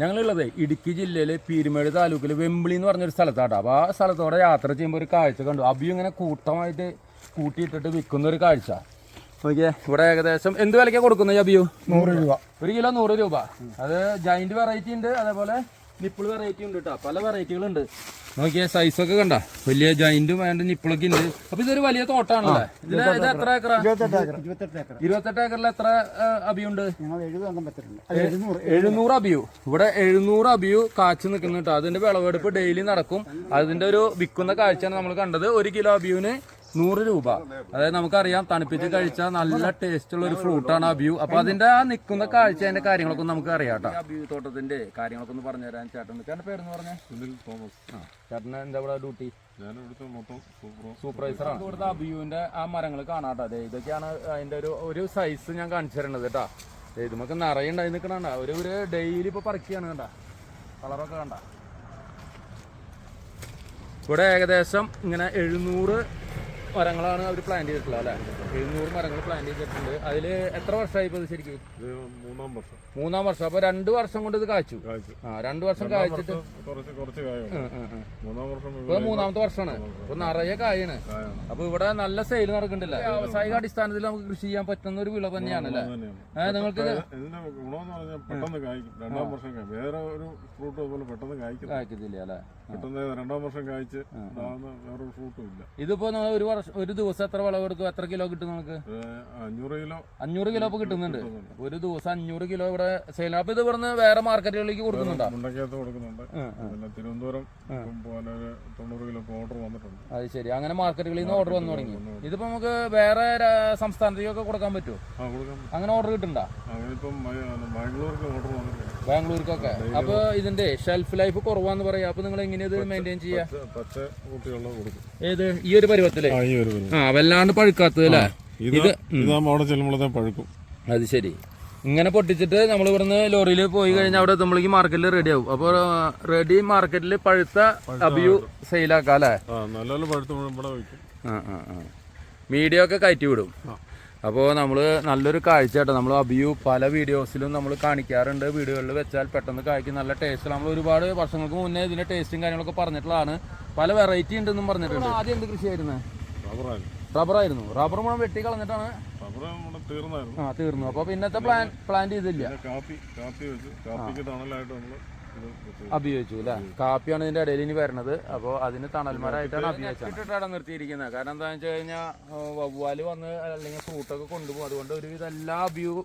ഞങ്ങളുള്ളത് ഇടുക്കി ജില്ലയിലെ പീരുമേട് താലൂക്കിൽ വെമ്പിളി എന്ന് പറഞ്ഞൊരു സ്ഥലത്താണ് അപ്പോൾ ആ സ്ഥലത്തോടെ യാത്ര ചെയ്യുമ്പോൾ ഒരു കാഴ്ച കണ്ടു. അബിയും ഇങ്ങനെ കൂട്ടമായിട്ട് കൂട്ടിയിട്ടിട്ട് വിൽക്കുന്ന ഒരു കാഴ്ച. നോക്കിയേ ഇവിടെ ഏകദേശം എന്ത് വിലയ്ക്കാണ് കൊടുക്കുന്നത് അബിയു? നൂറ് രൂപ. ഒരു കിലോ നൂറ് രൂപ. അത് ജൈന്റ് വെറൈറ്റി ഉണ്ട്. അതേപോലെ നിപ്പിൾ വെറൈറ്റി ഉണ്ട് കേട്ടോ പല വെറൈറ്റികളുണ്ട് നോക്കിയാ സൈസ് ഒക്കെ കണ്ട. വലിയ ജോയിന്റും അതിന്റെ നിപ്പിളൊക്കെ ഉണ്ട്. അപ്പൊ ഇതൊരു വലിയ തോട്ടാണല്ലേ? ഇതിൽ ഇത് എത്ര ഏക്കറ? ഇരുപത്തെട്ട് ഏക്കറിൽ എത്ര അബിയുണ്ട് എഴുന്നൂറ് അബിയു. ഇവിടെ എഴുന്നൂറ് അബിയു കാച്ചു നിൽക്കുന്നു കേട്ടോ അതിന്റെ വിളവെടുപ്പ് ഡെയിലി നടക്കും. അതിന്റെ ഒരു വിൽക്കുന്ന കാഴ്ചയാണ് നമ്മൾ കണ്ടത്. ഒരു കിലോ അബിയുന് നൂറ് രൂപ. അതായത് നമുക്കറിയാം തണുപ്പിച്ച് കഴിച്ചാൽ നല്ല ടേസ്റ്റ് ഉള്ള ഒരു ഫ്രൂട്ടാണ് അബിയു അപ്പൊ അതിന്റെ ആ നിൽക്കുന്ന കാഴ്ച അതിന്റെ കാര്യങ്ങളൊക്കെ നമുക്ക് അറിയാം കേട്ടോ. അബിയു തോട്ടത്തിന്റെ കാര്യങ്ങളൊക്കെ ഒന്ന് പറഞ്ഞു തരാൻ ചേട്ടൻ ചേട്ടന്റെ പേരെന്ന് പറഞ്ഞേ? സുനിൽ തോമസ്. ചേട്ടന് എന്താ ഇവിടെ ഡ്യൂട്ടി? ഞാൻ ഇവിടുത്തെ മൊത്തം സൂപ്പർ സൂപ്പർവൈസറാണ് ഇവിടുത്തെ അബിയുവിന്റെ ആ മരങ്ങൾ കാണാട്ടോ അതെ ഇതൊക്കെയാണ് അതിന്റെ ഒരു ഒരു സൈസ് ഞാൻ കാണിച്ചു തരുന്നത് കേട്ടാ. ഇതുമൊക്കെ ഇത് നമുക്ക് നിറയെ ഉണ്ടായി നിൽക്കണ ഒരു ഒരു ഡെയിലി ഇപ്പൊ പറിക്കുകയാണ് കണ്ട? കളറൊക്കെ കണ്ട? ഇവിടെ ഏകദേശം ഇങ്ങനെ എഴുന്നൂറ് മരങ്ങളാണ് അവർ പ്ലാൻ ചെയ്തിട്ടുള്ളത് അല്ലേ? എഴുന്നൂറ് മരങ്ങൾ പ്ലാൻ ചെയ്തിട്ടുണ്ട്. അതിൽ എത്ര വർഷമായി ഇപ്പോൾ ശരിക്കും? മൂന്നാം വർഷം. മൂന്നാം വർഷം. അപ്പോൾ രണ്ട് വർഷം കൊണ്ട് ഇത് കാച്ചു ആ രണ്ട് വർഷം കാച്ചിട്ട് ഇപ്പൊ മൂന്നാമത്തെ വർഷമാണ്. ഇപ്പൊ നിറയെ കായാണ്. അപ്പോൾ അപ്പൊ ഇവിടെ നല്ല സെയിൽ നടക്കുന്നുണ്ടല്ലേ? വ്യാവസായിക അടിസ്ഥാനത്തിൽ നമുക്ക് കൃഷി ചെയ്യാൻ പറ്റുന്ന ഒരു വിള തന്നെയാണല്ലേ തന്നെയാണ്. അല്ലേ നിങ്ങൾക്ക് ഗുണമെന്ന് പറഞ്ഞാൽ പെട്ടെന്ന് കായ്ക്കും. രണ്ടാം വർഷം വേറെ ഒരു ഫ്രൂട്ട് അതുപോലെ പെട്ടെന്ന് കായ്ക്കും കായ്ക്കത്തില്ല അല്ലേ? രണ്ടാം വർഷം കായ്ച്ച് വേറൊരു ഫ്രൂട്ടും ഇല്ല. ഇതിപ്പോ നമ്മൾ ഒരു വർഷം ഒരു ദിവസം എത്ര വിളവെടുക്കും എത്ര കിലോ കിട്ടും നമുക്ക് അഞ്ഞൂറ് കിലോ. അഞ്ഞൂറ് കിലോ ഇപ്പൊ കിട്ടുന്നുണ്ട്. ഒരു ദിവസം അഞ്ഞൂറ് കിലോ ഇവിടെ സെയിൽ അപ്പൊ ഇത് ഇവിടുന്ന് വേറെ മാർക്കറ്റുകളിലേക്ക് കൊടുക്കുന്നുണ്ടോ? മുണ്ടക്കകത്ത് കൊടുക്കുന്നുണ്ട്. പിന്നെ തിരുവനന്തപുരം പോലെ തൊണ്ണൂറ് കിലോ ഓർഡർ വന്നിട്ടുണ്ട്. അത് ശരി. അങ്ങനെ മാർക്കറ്റുകളിൽ നിന്ന് ഓർഡർ വന്നു തുടങ്ങി. ഇതിപ്പോ നമുക്ക് വേറെ സംസ്ഥാനത്തേക്കൊക്കെ കൊടുക്കാൻ പറ്റുമോ അങ്ങനെ ഓർഡർ കിട്ടണ്ടോ അങ്ങനെ ഇപ്പം ബാംഗ്ലൂർക്ക് ഓർഡർ വന്നിട്ടുണ്ട്. ബാംഗ്ലൂർക്കൊക്കെ. അപ്പൊ ഇതിന്റെ ഷെൽഫ് ലൈഫ് കുറവാന്ന് പറയാ. അപ്പൊ നിങ്ങൾ എങ്ങനെയാ ഇത് മെയിന്റെയിൻ ചെയ്യാ? പച്ച കുട്ടികളുടെ കൊടുക്കും. ഏത്? ഈ ഒരു പരുവത്തിൽ? ആ ഈ ഒരു വരും ആ വല്ലാണ്ട് പഴുക്കാത്തത് അല്ലേ? ഇത് ഇതാകുമ്പോൾ അവിടെ ചെല്ലുമ്പോഴത്തെ പഴുക്കും. അത് ശരി. ഇങ്ങനെ പൊട്ടിച്ചിട്ട് നമ്മൾ ഇവിടുന്ന് ലോറിയിൽ പോയി കഴിഞ്ഞാൽ അവിടെ എത്തുമ്പോഴേക്കും മാർക്കറ്റിൽ റെഡി ആവും. അപ്പോൾ റെഡി മാർക്കറ്റിൽ പഴുത്ത അബിയു സെയിലാക്കാം അല്ലേ? ആ നല്ലപോലെ പഴുത്ത് ഇവിടെ വയ്ക്കും. ആ ആ ആ. മീഡിയ ഒക്കെ കയറ്റി വിടും. അപ്പോൾ നമ്മൾ നല്ലൊരു കാഴ്ച കേട്ടോ. നമ്മൾ അബിയു പല വീഡിയോസിലും നമ്മൾ കാണിക്കാറുണ്ട്. വീഡിയോകളിൽ വെച്ചാൽ പെട്ടെന്ന് കായ്ക്കും നല്ല ടേസ്റ്റ് നമ്മൾ ഒരുപാട് വർഷങ്ങൾക്ക് മുന്നേ ഇതിന്റെ ടേസ്റ്റും കാര്യങ്ങളൊക്കെ പറഞ്ഞിട്ടുള്ളതാണ്. പല വെറൈറ്റി ഉണ്ടെന്നും പറഞ്ഞിട്ടുണ്ട്. ആദ്യം എന്ത് കൃഷിയായിരുന്നു? റബ്ബറായിരുന്നു റബ്ബറായിരുന്നു റബ്ബർ മുഴം വെട്ടി കളഞ്ഞിട്ടാണ്. ആ തീർന്നു. അപ്പോൾ പിന്നത്തെ പ്ലാൻ പ്ലാൻ ചെയ്തില്ല. കാപ്പി കാപ്പി വെച്ച് കാപ്പിക്ക് തണലായിട്ട് നമ്മൾ അഭിയോഗിച്ചു അല്ലേ? കാപ്പിയാണ് ഇതിന്റെ ഇടയിൽ ഇനി വരുന്നത് അപ്പോൾ അതിന് തണൽമരമായിട്ടാണ് അഭിയോഗിച്ചിട്ടാണ് നിർത്തിയിരിക്കുന്നത്. കാരണം എന്താണെന്ന് വെച്ച് കഴിഞ്ഞാൽ വവ്വാൽ വന്ന് അല്ലെങ്കിൽ ഫ്രൂട്ടൊക്കെ കൊണ്ടുപോകും. അതുകൊണ്ട് ഒരുവിധം എല്ലാ അഭിയു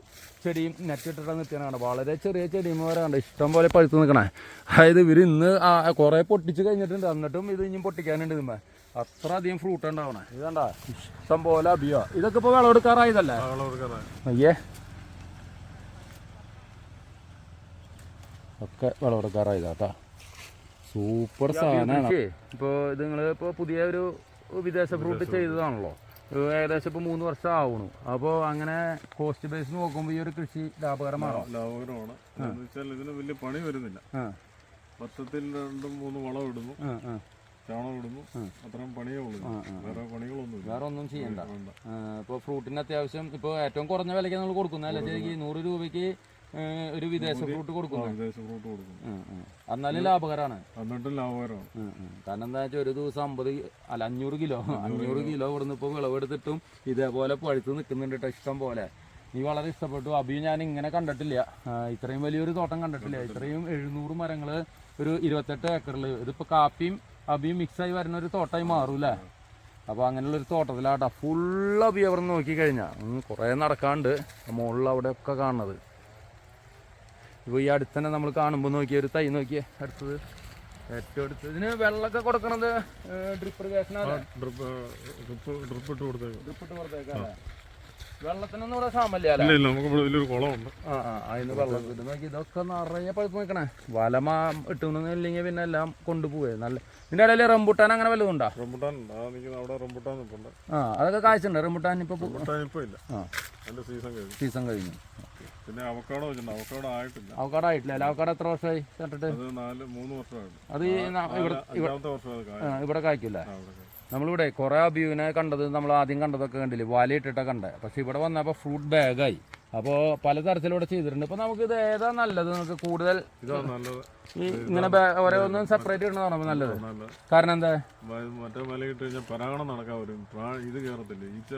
ചെടിയും നെറ്റിട്ടിട്ടാണ് നിർത്തിയാണ് വളരെ ചെറിയ ചെടിയും വരെ കണ്ട് ഇഷ്ടം പോലെ പഴുത്ത് നിൽക്കണേ. അതായത് ഇവർ ഇന്ന് കുറേ പൊട്ടിച്ച് കഴിഞ്ഞിട്ടുണ്ട്. എന്നിട്ടും ഇത് ഇനിയും പൊട്ടിക്കാനുണ്ട് ഇതുമ്മ. അത്ര അധികം ഫ്രൂട്ട് ഉണ്ടാവണേ. ഇതണ്ട ഇഷ്ടം പോലെ അഭിയോ. ഇതൊക്കെ ഇപ്പോൾ വിളവെടുക്കാറായതല്ലേ? അയ്യേ. ഒക്കെ വിളവെടുക്കാറായി കേട്ടോ സൂപ്പർ സാധനമാണ് ഇപ്പോൾ ഇത് നിങ്ങൾ ഇപ്പോൾ പുതിയ ഒരു വിദേശ ഫ്രൂട്ട് ചെയ്തതാണല്ലോ. ഏകദേശം ഇപ്പോൾ മൂന്ന് വർഷം ആവണു അപ്പോൾ അങ്ങനെ കോസ്റ്റ് ബേസ് നോക്കുമ്പോൾ ഈ ഒരു കൃഷി ലാഭകരമാണോ? ലാഭകരമാണ്. എന്ന് വെച്ചാൽ ഇതിന് വലിയ പണി വരുന്നില്ല. ആ. പത്തത്തിൽ രണ്ടും മൂന്ന് വളം ഇടുന്നു ചാണകം ഇടുന്നു അത്രയും പണിയേ ഉള്ളൂ. വേറെ പണികളൊന്നും വേറെ ഒന്നും ചെയ്യണ്ട. ഇപ്പൊ ഇപ്പോൾ ഫ്രൂട്ടിന് അത്യാവശ്യം ഇപ്പോൾ ഏറ്റവും കുറഞ്ഞ വിലയ്ക്ക് നമ്മൾ കൊടുക്കുന്നത് അല്ലേ ശരിക്കും നൂറ് രൂപയ്ക്ക് ഒരു വിദേശ ഫ്രൂട്ട് കൊടുക്കുന്നത് വിദേശ ഫ്രൂട്ട് കൊടുക്കും. എന്നാലും ലാഭകരമാണ് എന്നിട്ടും ലാഭകരമാണ്. കാരണം എന്താ വെച്ചാൽ ഒരു ദിവസം അമ്പത് അല്ല അഞ്ഞൂറ് കിലോ. അഞ്ഞൂറ് കിലോ. ഇവിടുന്ന് ഇപ്പോൾ വിളവെടുത്തിട്ടും ഇതേപോലെ പഴുത്ത് നിൽക്കുന്നുണ്ട് കേട്ടോ ഇഷ്ടം പോലെ. നീ വളരെ ഇഷ്ടപ്പെട്ടു. അഭി ഞാൻ ഇങ്ങനെ കണ്ടിട്ടില്ല. ഇത്രയും വലിയൊരു തോട്ടം കണ്ടിട്ടില്ല. ഇത്രയും എഴുന്നൂറ് മരങ്ങൾ ഒരു ഇരുപത്തെട്ട് ഏക്കറിൽ ഇതിപ്പോ കാപ്പിയും അബിയും മിക്സായി വരുന്ന ഒരു തോട്ടമായി മാറും അപ്പൊ അപ്പോൾ അങ്ങനെയുള്ള ഒരു തോട്ടത്തിലാട്ടാ ഫുൾ അഭി അവിടെ നോക്കി കഴിഞ്ഞാൽ കുറേ നടക്കാണ്ട് മുകളിൽ അവിടെ ഒക്കെ കാണുന്നത്. ഇപ്പോൾ ഈ അടുത്ത് തന്നെ നമ്മൾ കാണുമ്പോൾ നോക്കിയ ഒരു തൈ നോക്കിയേ. അടുത്തത് ഏറ്റവും അടുത്ത്. ഇതിന് വെള്ളമൊക്കെ കൊടുക്കണത് ഡ്രിപ്പ് ഇറിഗേഷനാണ് ഡ്രിപ്പ് ഡ്രിപ്പ് ഡ്രിപ്പ് ഇട്ട് കൊടുത്തേക്കും. ഡ്രിപ്പ് ഇട്ട് കൊടുത്തേക്കല്ലേ വെള്ളത്തിനൊന്നും ഇവിടെ ക്ഷാമല്ല ഇല്ല ഇല്ല നമുക്ക് ഇവിടെ വലിയൊരു കുളമുണ്ട്. ആ ആ അതിന് വെള്ളം കിട്ടും നോക്കി ഇതൊക്കെ നിറയെ പഴുപ്പ് നിൽക്കണേ മാ ഇട്ടുന്നില്ലെങ്കിൽ പിന്നെ എല്ലാം കൊണ്ടുപോവേ നല്ല നിന്റെ ഇടയിൽ റംബുട്ടാൻ അങ്ങനെ വല്ലതും ഉണ്ടോ? റംബുട്ടാൻ അവിടെ റംബുട്ടാൻ നിൽപ്പുണ്ട് ആ അതൊക്കെ റംബുട്ടാൻ ഇപ്പോൾ റംബുട്ടാൻ ഇപ്പൊ ഇല്ല. ആ. സീസൺ കഴിഞ്ഞു. സീസൺ കഴിഞ്ഞു. പിന്നെ അവക്കാടോ അവക്കാടോ ആയിട്ടില്ല. അവക്കാട ആയിട്ടില്ല അല്ല? അവക്കാട എത്ര വർഷമായി കണ്ടിട്ട് അത് നാല് മൂന്ന് വർഷമായിട്ട് അത് ഇവിടെ ഇവിടെ ഇവിടെ കായ്ക്കില്ല. നമ്മളിവിടെ കുറേ അബിയുവിനെ കണ്ടത് നമ്മൾ ആദ്യം കണ്ടതൊക്കെ കണ്ടില്ല? വലയിട്ടിട്ടാ കണ്ടത് പക്ഷെ ഇവിടെ വന്നപ്പോൾ ഫ്രൂട്ട് ബാഗായി അപ്പോൾ പലതരത്തിലൂടെ ചെയ്തിട്ടുണ്ട്. ഇപ്പോൾ നമുക്ക് ഇത് ഏതാ നല്ലത്? നമുക്ക് കൂടുതൽ ഇങ്ങനെ ഓരോന്നും സെപ്പറേറ്റ് ഇടുന്നതാണ് അപ്പോൾ നല്ലത്? കാരണം എന്താ? മറ്റേ മല ഇട്ട് കഴിഞ്ഞാൽ പരാഗണം നടക്കാൻ വരും. ഇത് കയറത്തില്ല ഈച്ച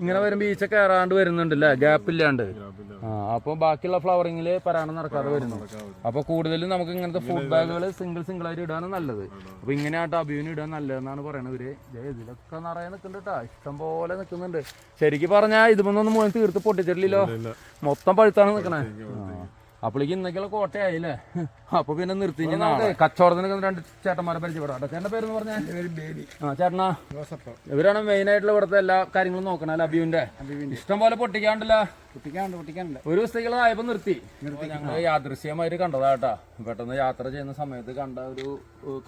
ഇങ്ങനെ വരുമ്പോൾ ഈച്ച കയറാണ്ട് വരുന്നുണ്ടല്ലേ? ഗ്യാപ്പ് ഇല്ലാണ്ട്. അപ്പൊ ആ അപ്പോൾ ബാക്കിയുള്ള ഫ്ലവറിങ്ങിൽ പരാണം നടക്കാതെ വരുന്നു. അപ്പൊ അപ്പോൾ കൂടുതലും നമുക്ക് ഇങ്ങനത്തെ ഫുഡ് ബാഗുകൾ സിംഗിൾ സിംഗിൾ ആയിട്ട് ഇടാണ് നല്ലത്. അപ്പോൾ ഇങ്ങനെ ആട്ടോ അഭിയുവിന് ഇടാൻ നല്ലതെന്നാണ് പറയുന്നത് ഇവർ. ഇതിലൊക്കെ നിറയെ നിൽക്കുന്നുണ്ട് കേട്ടോ ഇഷ്ടം പോലെ നിൽക്കുന്നുണ്ട് ശരിക്കും പറഞ്ഞാൽ ഇതുമൊന്നും മുഴുവൻ തീർത്ത് പൊട്ടിച്ചിട്ടില്ലല്ലോ. മൊത്തം പഴുത്താണ് നിൽക്കണേ അപ്പോഴേക്ക് ഇന്നൊക്കെയുള്ള കോട്ടയായില്ലേ? അപ്പൊ പിന്നെ നിർത്തി ഇനി നാളെ. കച്ചവടത്തിന് രണ്ട് ചേട്ടന്മാരെ പരിചയപ്പെടാം ചേട്ടന്റെ പേര് പേരെന്ന് പറഞ്ഞാൽ ബേബി. ആ ചേട്ടനാ? ഇവരാണ് മെയിൻ ആയിട്ടുള്ള ഇവിടുത്തെ എല്ലാ കാര്യങ്ങളും നോക്കണ അല്ല അബിയുവിന്റെ ഇഷ്ടം പോലെ പൊട്ടിക്കാണ്ടല്ല? ഒരു ദിവസത്തേക്കുള്ളതായപ്പോ നിർത്തി. ഞങ്ങൾ യാദൃശ്യമായിട്ട് കണ്ടതാട്ടാ പെട്ടെന്ന് യാത്ര ചെയ്യുന്ന സമയത്ത് കണ്ട ഒരു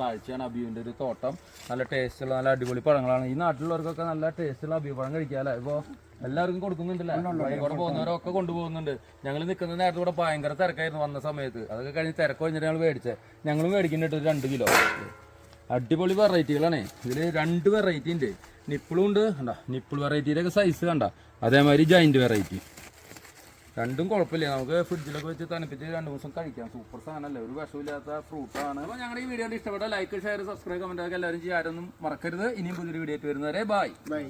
കാഴ്ചയാണ് അബിയുന്റെ ഒരു തോട്ടം. നല്ല ടേസ്റ്റുള്ള നല്ല അടിപൊളി പഴങ്ങളാണ്. ഈ നാട്ടിലുള്ളവർക്കൊക്കെ നല്ല ടേസ്റ്റുള്ള അബിയു പഴം കഴിക്കാല്ലേ? ഇപ്പൊ എല്ലാവർക്കും കൊടുക്കുന്നുണ്ടല്ലോ? വഴികൂടെ പോകുന്നവരൊക്കെ കൊണ്ടുപോകുന്നുണ്ട്. ഞങ്ങൾ നിൽക്കുന്ന നേരത്തെ കൂടെ ഭയങ്കര തിരക്കായിരുന്നു വന്ന സമയത്ത്. അതൊക്കെ കഴിഞ്ഞ് തിരക്ക് കഴിഞ്ഞിട്ട് ഞങ്ങൾ മേടിച്ചത് ഞങ്ങളും മേടിക്കുന്നുണ്ട് ഒരു രണ്ട് കിലോ. അടിപൊളി വെറൈറ്റികളാണ്. ഇതിൽ രണ്ട് വെറൈറ്റി ഉണ്ട്. നിപ്പിളും ഉണ്ട്. കണ്ട? നിപ്പിൾ വെറൈറ്റിയിലൊക്കെ സൈസ് കണ്ട? അതേമാതിരി ജൈന്റ് വെറൈറ്റി. രണ്ടും കുഴപ്പമില്ല. നമുക്ക് ഫ്രിഡ്ജിലൊക്കെ വെച്ച് തണുപ്പിച്ച് രണ്ട് ദിവസം കഴിക്കാം. സൂപ്പർ സാധനമല്ലേ? ഒരു വിഷമില്ലാത്ത ഫ്രൂട്ടാണ് അപ്പോൾ ഞങ്ങളുടെ ഈ വീഡിയോ ഇഷ്ടപ്പെട്ട ലൈക്ക് ഷെയർ സബ്സ്ക്രൈബ് കമന്റ് ഒക്കെ എല്ലാവരും ചെയ്യാനൊന്നും മറക്കരുത്. ഇനിയും പുതിയൊരു വീഡിയോ ആയിട്ട് വരുന്നവരെ ബൈ ബൈ